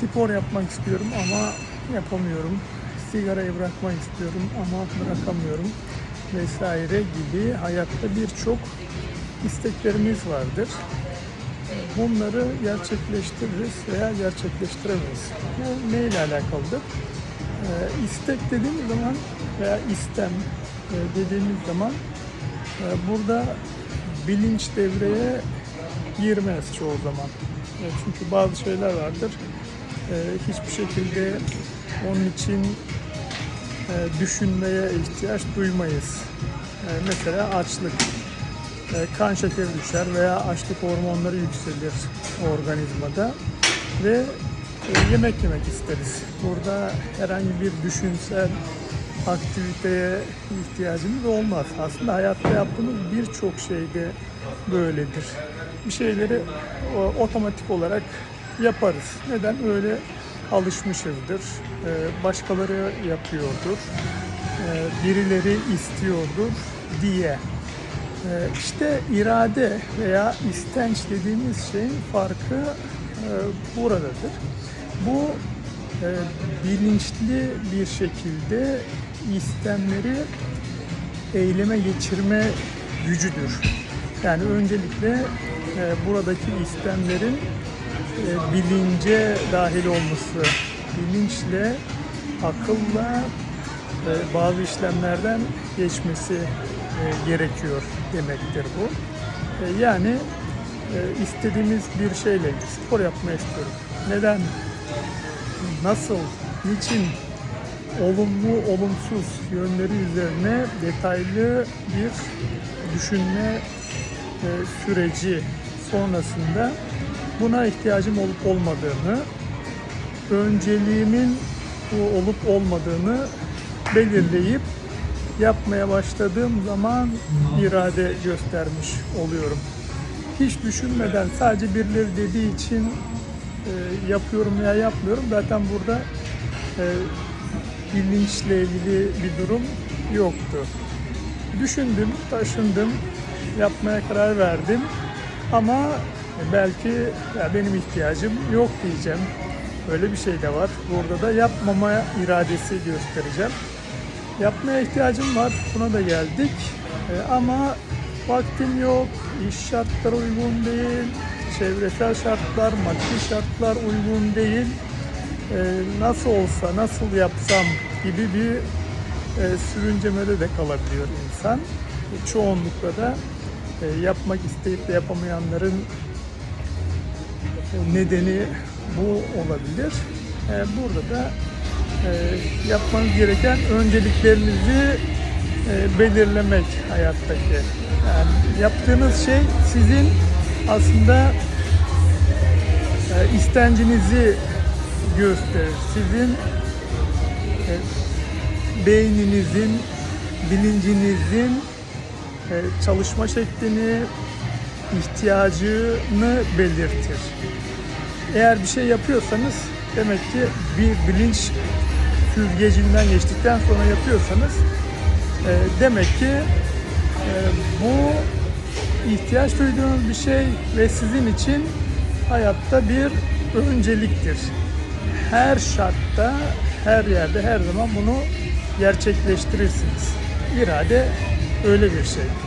Spor yapmak istiyorum ama yapamıyorum. Sigarayı bırakmak istiyorum ama bırakamıyorum vesaire gibi hayatta birçok isteklerimiz vardır. Bunları gerçekleştiririz veya gerçekleştiremeyiz. Bu neyle alakalıdır? Ee, istek dediğimiz zaman veya istem e, dediğimiz zaman e, burada bilinç devreye girmez çoğu zaman. E, çünkü bazı şeyler vardır. E, hiçbir şekilde onun için e, düşünmeye ihtiyaç duymayız. E, mesela açlık. E, kan şekeri düşer veya açlık hormonları yükselir organizmada ve e, yemek yemek isteriz. Burada herhangi bir düşünsel aktiviteye ihtiyacımız olmaz. Aslında hayatta yaptığımız birçok şeyde böyledir. Bir şeyleri otomatik olarak yaparız. Neden? Öyle alışmışızdır. Ee, başkaları yapıyordur. Ee, birileri istiyordur diye. Ee, işte irade veya istenç dediğimiz şeyin farkı e, buradadır. Bu e, bilinçli bir şekilde istemleri eyleme geçirme gücüdür. Yani öncelikle buradaki istemlerin e, bilince dahil olması, bilinçle, akılla e, bazı işlemlerden geçmesi e, gerekiyor demektir bu. E, yani e, istediğimiz bir şeyle spor yapmayı istiyorum. Neden? Nasıl? Niçin? Olumlu, olumsuz yönleri üzerine detaylı bir düşünme e, süreci sonrasında buna ihtiyacım olup olmadığını, önceliğimin bu olup olmadığını belirleyip yapmaya başladığım zaman irade göstermiş oluyorum. Hiç düşünmeden sadece birileri dediği için e, yapıyorum veya yapmıyorum. Zaten burada e, bilinçle ilgili bir durum yoktu. Düşündüm, taşındım, yapmaya karar verdim. Ama belki ya benim ihtiyacım yok diyeceğim. Öyle bir şey de var. Burada da yapmama iradesi göstereceğim. Yapmaya ihtiyacım var. Buna da geldik. E, ama vaktim yok. iş şartları uygun değil. Çevresel şartlar, maddi şartlar uygun değil. E, nasıl olsa, nasıl yapsam gibi bir e, sürüncemede de kalabiliyor insan. E, çoğunlukla da yapmak isteyip de yapamayanların nedeni bu olabilir. E, burada da e, yapmanız gereken önceliklerinizi e, belirlemek hayattaki. Yani yaptığınız şey sizin aslında e, istencinizi gösterir. Sizin beyninizin, bilincinizin çalışma şeklini, ihtiyacını belirtir. Eğer bir şey yapıyorsanız demek ki bir bilinç süzgecinden geçtikten sonra yapıyorsanız e, demek ki e, bu ihtiyaç duyduğunuz bir şey ve sizin için hayatta bir önceliktir. Her şartta, her yerde, her zaman bunu gerçekleştirirsiniz. İrade öyle bir şey.